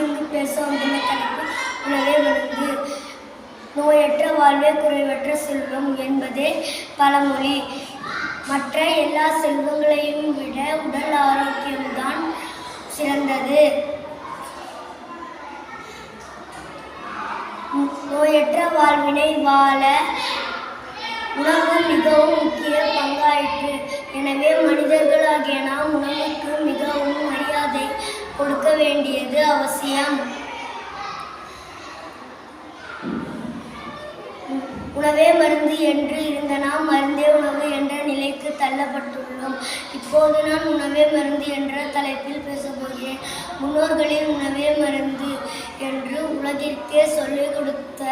வந்துள்ள தலைப்பு உணவே மருந்து நோயற்ற வாழ்வே குறைவற்ற செல்வம் என்பதே பழமொழி. மற்ற எல்லா செல்வங்களையும் விட உடல் ஆரோக்கியம்தான் சிறந்தது. நோயற்ற வாழ்வினை வாழ உணவு மிகவும் முக்கிய பங்காயிற்று. எனவே மனிதர்களாகிய நாம் உணவுக்கு மிகவும் மரியாதை கொடுக்க வேண்டிய வேண்டியது அவசியம். உணவே மருந்து என்று இருந்த நாம் மருந்தே உணவு என்ற நிலைக்கு தள்ளப்பட்டுள்ளோம். இப்போது நான் உணவே மருந்து என்ற தலைப்பில் பேசப் போகிறேன் முன்னோர்களின் உணவே மருந்து என்று உலகிற்கே சொல்லிக் கொடுத்த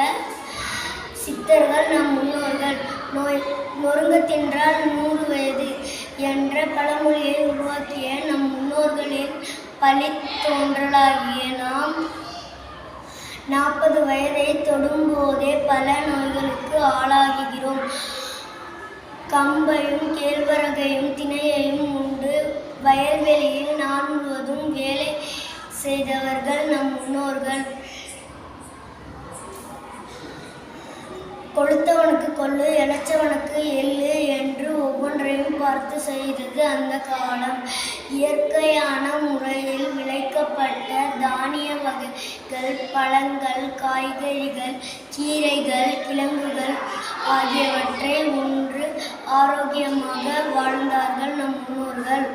சித்தர்கள் நம் முன்னோர்கள். நோய் நொறுங்க தின்றால் நூறு வயது என்ற பழமொழியை முன்னோர்களின் பழித்தோன்றலாகிய நாம் நாற்பது வயதை தொடும்போதே பல நோய்களுக்கு ஆளாகுகிறோம். கம்பையும் கேழ்வரகையும் திணையையும் உண்டு. வயல்வெளியில் நான்குவதும் வேலை செய்தவர்கள் நம் முன்னோர்கள். கொளுத்தவனுக்கு கொள்ளு இளைச்சவனுக்கு எள்ளு என்று ஒவ்வொன்றையும் பார்த்து செய்தது அந்த காலம். இயற்கையான முறையில் விளைக்கப்பட்ட தானிய வகைகள் பழங்கள் காய்கறிகள் கீரைகள் கிழங்குகள் ஆகியவற்றை உண்டு ஆரோக்கியமாக வாழ்ந்தார்கள் நம் முன்னோர்கள்.